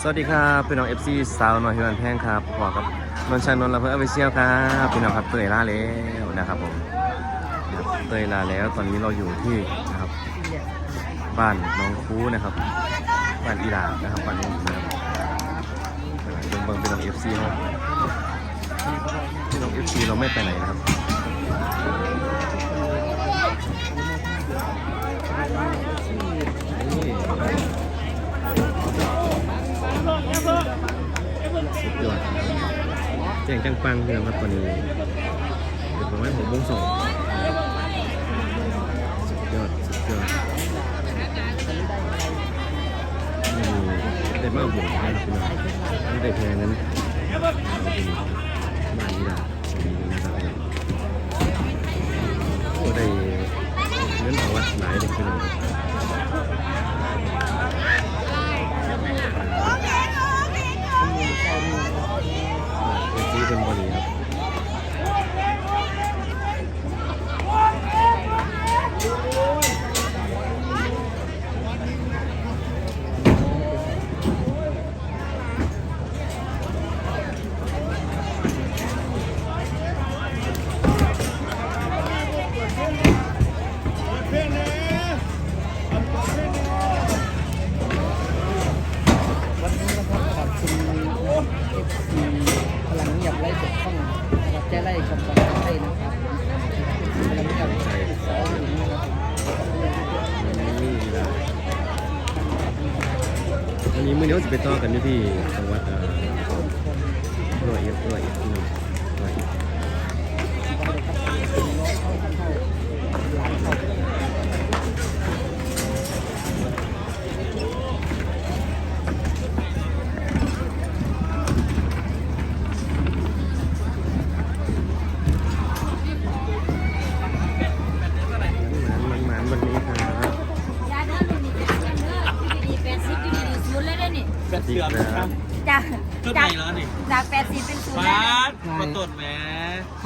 สวัสดีครับพี่น้อง FC สาวน้อยฮิวันแพงครับพอกับนนท์ชัยนนท์ละเพื่ออเวเชียลครับพี่น้องครับเตยล่าแล้วนะครับผมเตยล่าแล้วตอนนี้เราอยู่ที่นะครับบ้านน้องคูนะครับบ้านอีหลานะครับบ้านน้องคูนะครับเบิ่งเบิ่งพี่น้อง FC เราพี่น้อง FC เราไม่ไปไหนนะครับ สุดยอดแจ้งจังปังพี่น้องครับตอนนี้เป็นประมาณหกโมงสองสุดยอดสุดยอดมีได้มากบุญนะครับพี่น้องไม่ได้แพงนั้นเอาเป็นบ้านดีดาตรงนี้นะครับพี่น้องก็ได้เงินของวัดหลายเลยพี่น้อง อันนี้มื้อนี้เราจะไปต่อกันอยู่ที่จังหวัดเอ่อร้อยเอ็ดร้อยเอ็ดพี่น้องร้อยเอ็ด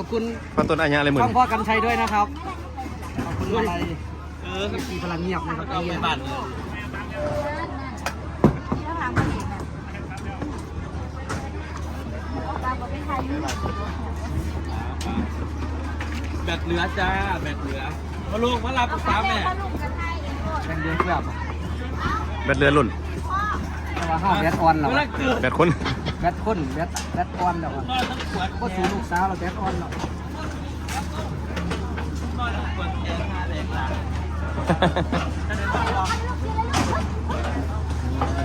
อบคุณปาต้นอาญาอะไรเหมือช่อนงพ่อกันชัยด้วยนะครับ ขอบคุณอะไรเออเอฟซีพลังเงียบนะครับเอาไปบัตรเลยข้างหลังมันเห็นน่ะตามกับเป็นไทยนี่แบตเหลือจ้า แบตเหลือมาลูกมารับเอาสาข้าวมแม่แม่ข้าวลุงกันไทยเองโลดแรงเดือนเกือบแบตเรือหล่นแต่ว่าห้าแบตออนแล้วเมื่อเกิดแบตคน แบตข้นแบตแบตออนแล้วอะนอนทั้งขวดก็สูลูกสาวเราแบตออนแล้วนอนทั้งขวดแกงหาแหลกหลัง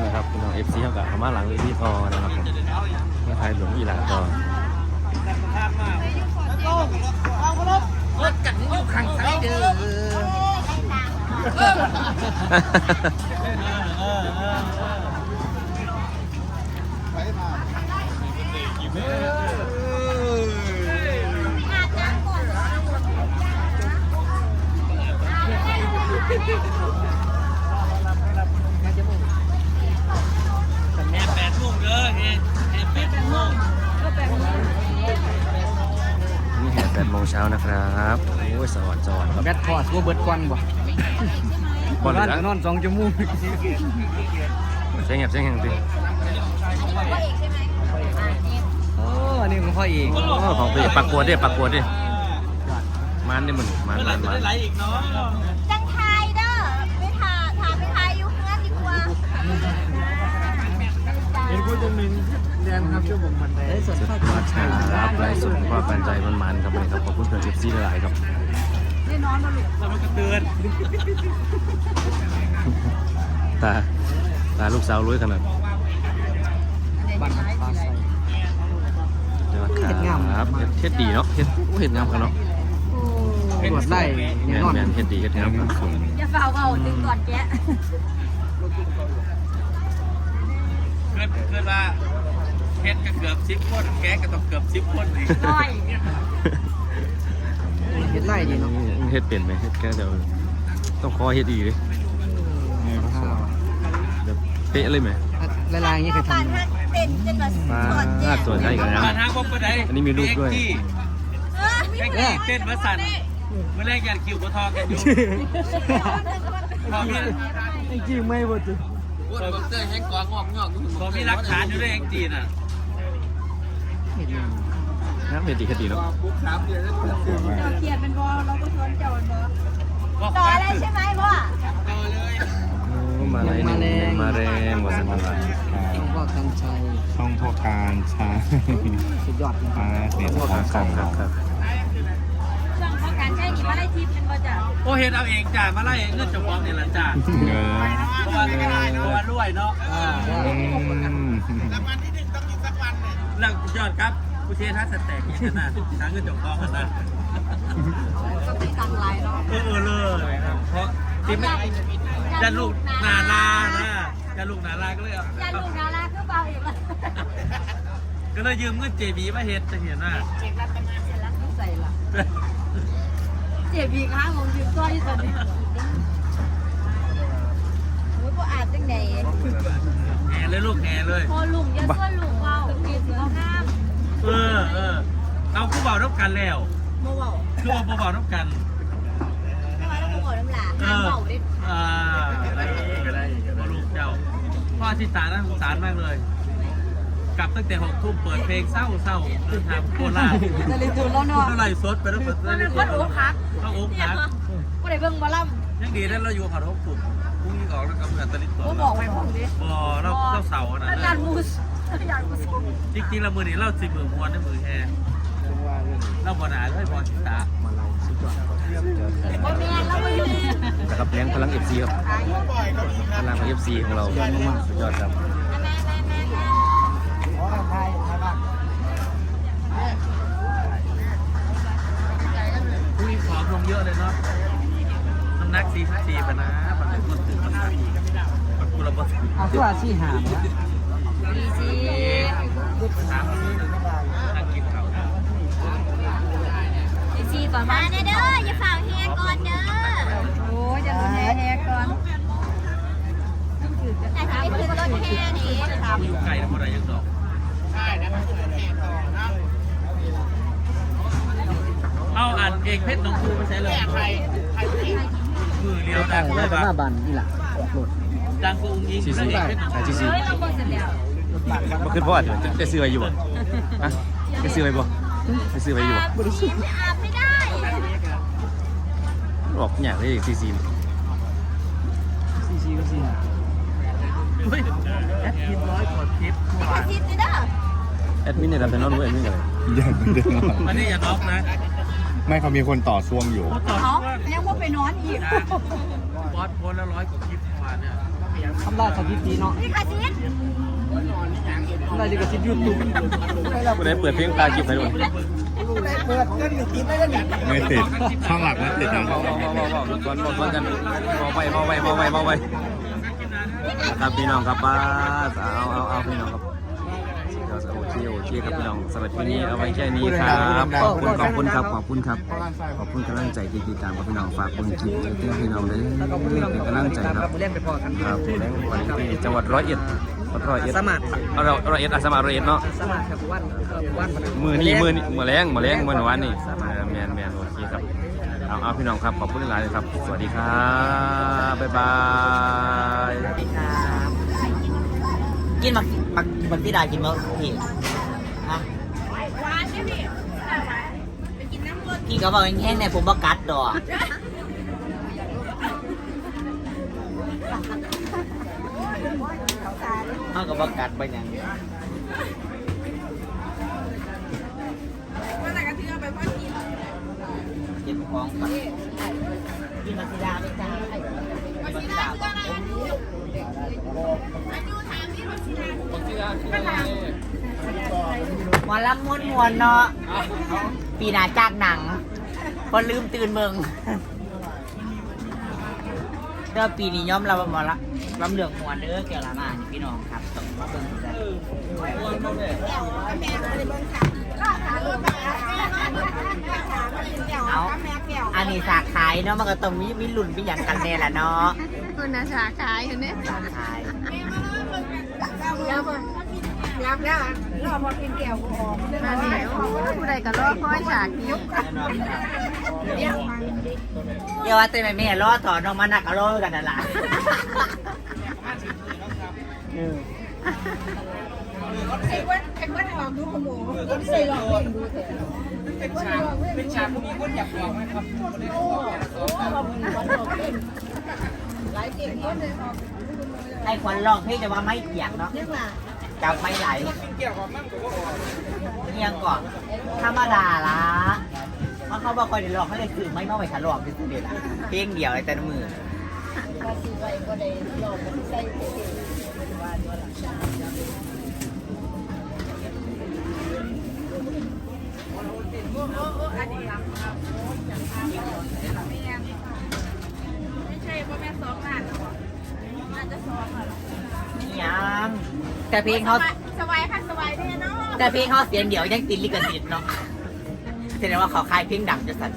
นะครับพี่น้องเอฟซีเขากับเขามาหลังเวทีต่อนะครับผมมาไทยหลวงอีหลาต่อรถกันอยู่ข้างซ้ายเด้อ แอบแปดโมงเด้อเฮ้แอบแปดโมง นี่ แห่แปดโมงเช้านะครับโอ้ยสวัสดีสวัสดีครับแบตพอสว่าเบิดกวนบ่บอลเหลืนอนอนสองชั่วโมงใช่เงียบใช่เงียบดิโอ้อันนี้ของพ่อเองโอ้ของพี่ปักกวดดิปักกวดดิมันดิมันมันเมื่อไหรมันจะมันได้ไลฟ์อีกเนาะจังไทยเด้อไปถ่าถ่าไปถ่ายอยู่เพื่อนดีกว่าเห็นผู้จะมินเรีย นครับช่วยผมมันได้สดสุดยอดครับไลฟ์สดของพ่อปันใจมันมันๆครับวันนี้ครับขอบคุณเพื่อนเอฟซีหลายๆครับได้นอนมาลูกแล้วมันก็เตือนตาตาลูกสาวรวยขนาดบันปลาใส่ยอดเฮ็ดงามครับเฮ็ดเฮ็ดดีเนาะเฮ็ดโอ้เฮ็ดงามครับเนาะตรวจไล่แมเนี่ยนนอนแมนเฮ็ดดีเฮ็ดงามครับอย่าเฝ้าเฝ้าดึงก่อนแกะเกิดเกิดว่า เฮ็ดก็เกือบสิบคนแกก็ต้องเกือบสิบคนอีกน้อยเฮ็ดไล่ดีเนาะเฮ็ดเป็นไหมเฮ็ดแค่เดี๋ยวต้องขอเฮ็ดอีกเลยแบบเป๊ะเลยไหมลายๆอย่างนี้เคยปาทำนไหมฮักเต้นจนว่าปลาสอนแจกตัวใหญ่กันนะผ่านทางพวกไปไหนอันนี้มีรูปด้วยแกงจี้เออมีแกงจี้เต้นมาสั่นเมื่อแรกยันคิวกระทอกันอยู่พอพี่จริงไม่หมดจ้ะกูคนเตอร์แห้งกองงอกงอกผมมีหลักฐานอยู่ด้วยเองจีนอะเห็นยังน้ำเป็นตีคติเนาะปุ๊บสามเดือนแล้วเราเขียนเป็นบอเราก็ชวนเจ้าเป็นบอบอกต่ออะไรใช่ไหมพ่อต่อเลยโอ้มาแรงมาแรงหมดสันมาต้องบอกกันชัยช่องพ่อการช้าสุดยอดจริงมาเสียงคขรัอบงคช่รัอบงครับครับช่องเขาการใช้นี่มาได้ทิปเป็นบอจ้ะโอเห็นเอาเองจ่ามาไล่เงินจำลองเนี่ยละจ่าเงินเพราะว่าเพราะว่ารวยเนาะ อ่าอืมหลังยอดครับกูเชียร์ท่าสแต็กอีกนะหาเงินจำลองกันนะก็ไม่ตังไรเนาะเออเออเลยครับเพราะที่ไม่จะลูกนาลานะจะลูกนาลาก็เลยยาลูกนาราคือเบาอีกแล้วก็เลยยืมเงินเจบีมาเฮ็ดจะเห็นหน้าเจ็บรัดเป็นงานเสร็จแล้วต้องใส่ละเจ็บอีกครั้งผมยืมก้อยตอนนี้โอ้ยก็อาจจังไหนแหน่เลยลูกแหน่เลยพอลุงยังก็ลุง เบากินเขาห้ามเออเออเอาคู่เบาต้องกันแล้วโมเบาคือเอาเบาต้องกันทำไมต้องโมเบาน้ำลาเอห้ามอเบาดิอ่าได้ก็ได้ก็ลูกเจ้าพ่อที่ตาน่าสงสารมากเลย กลับตั้งแต่หกทุ่มเปิดเพลงเศร้าเศร้าเดินทางโคราชจะรีทูแล้วเนาะเท่าไหร่สดไปแล้วเปิดมันเป็นคนโอ้คักต้องอกหักก็ได้เบิ่งบอลล่ยังดีนะเราอยู่ขอทบกลุ่มพรุ่งนี้ออกแล้วกับเพื่อนตะลิดำตัวก็บอกไปผมดิบ่เราเราเสาร์นะนั่นงานมูส งานมูสจริงๆเรามือนี้เราสิมือมวนในมือแฮเราบ่หนาเลยบอลชิตาบอแมนแล้วไปอยู่นะครับเลี้ยงพลังเอฟซีครับพลังเอฟซีของเราสุดยอดครับแม่แม่แม่แม่ขอไทยไทยบ้างพรุ่งนี้ผอมลงเยอะเลยเนาะน้ำหนัก44ปะนะมันเป็นคนตื่นมันมันกุลบเอาตัวที่หามนะ ดีจีถามนั่งกินข้าวดีจีตอนมาเด้ออย่าฝ่าเฮียก่อนเด้อโอ้ยจะแห่แห่ก่อนแต่ถ้าไม่ขึ้นรถแห่นี่ครับอยู่ไกลนะบ่ได้ยังดอกเอาอ่านเองเพชรหนองคูไปใช้เลยมือเลี้ยวดัตั้งงเลแล้วยก็ปะมาบันนี่แหละหลุดดังกูอุ้งอิงซีนั่ซีนเองเพชรหนองไอคูซีซีเฮ้ยเราห มดเสร็จแล้วมาขึ้นพ่อจะจะซื้อไว้อยู่บ่อะจะซื้อไว้บ่จะซื้อไว้อยู่บ่บริสุทธิ์อาบไม่ได้บอกอยากได้ซีซีซีซีก็ซีหาเฮ้ยแอดมินร้อยกว่าคลิปเมื่อขอวานทิปเลยเด้อแอดมินเนี่ยทำเป็นนอนรู้แอดมินอะไรอย่าเดินอันนี้อย่าน็อกนะ ไม่เขามีคนต่อช่วงอยู่โอ้ต่อเขาว่ายังว่าไปนอนอีก บอสโพสแล้วร้อยกว่าคลิปเมื่อวานเนี่ยทำลายสถิติเนาะพี่คาซินทำลายลิขสิทธิ์ยูทูบกูได้เปิดเพลงตากิบให้ด้วยไม่ติดช่องหลักไม่ติดนะเบาเบาเบาเบาเบาก่อนก่อนกันเบาไปเบาไปเบาไปเบาไปครับพี่น้องครับป้าเอาเอาเอาพี่น้องครับ โอเคโอเคครับพี่น้องสำหรับที่นี้เอาไว้แค่นี้ครับขอบคุณขอบคุณครับขอบคุณครับขอบคุณกำลังใจที่ติดตามครับพี่น้องฝากคนคลิปเพื่อพี่น้องเลยเป็นกำลังใจครับเล่นไปพอกันครับวันที่จังหวัดร้อยเอ็ดร้อยเอ็ดสมัครเราร้อยเอ็ดอาสามาร้อยเอ็ดเนาะสมัครครับวันวันมือนี้มือนี้มือแรงมือแรงมือหนวันนี่แมนแมนโอเคครับเอาเอาพี่น้องครับขอบคุณหลายเลยครับ สวัสดีครับบ๊ายบาย กินมักมักมักที่ดากินมั้งพี่ฮะหวานใช่พี่ไปกินน้ำรดพี่ก็บอกแห้งๆเนี่ยผมบอกกัดดอกเขาก็บอกกัดไปอย่างเก็บของก่อนกินมักที่ดาไม่จ้ามักที่ดาบอก หมอลำม้วนมวนๆเนาะ ปีหนาจากหนังพอลืมตื่นเมืองเด้อปีนี้ย่อมเราหมอละลำเหลืองมวนเด้อเกี่ยวละมานี่พี่น้องครับต้องมาเบิ่งกันเอาอันนี้สาขายเนาะมันก็ต้องมีมีรุ่นมีอย่างกันแน่ละเนาะคุณนะชาคายคุณเนี่ยสาขายยับยับแล้วรอพอกินแก้วออกนั่นแหละผู้ใดก็รอคอยฉากนี้อย่าว่าแต่แม่แม่รอต่อน้องมานักก็รอกันนั่นล่ะเออ ไอ้วันไอ้วันออกดูขโมยก็ใส่หลอกเล่นดูเถอะเป็นฉากเป็นฉากมีคนอยากบอกนะครับโอ้โหวันออกเล่นหลายเก่งก็เลยออกไอ้คนลองพลงแต่ว่าไม่เปียกเนาะยังล่ะจับไม่ไหลเอียงก่อนธรรมดาละเพราะเขาบอกคอยเดี๋ยวลองเขาเลยคือไม่เมาไว้ฉลองที่สุดเลยละเพลงเดียวไอ้แต่ละมือว่าสิไว้ก็ได้ลอกใส่เก่งว่าตัวละ ยังแต่เพลงเขาสบายค่ะสบายด้วยเนาะแต่เพลงเขาเสียงเดียวยังติดลิขสิทธิ์เนาะแสดงว่าเขาคายเพลงดังจะสั่น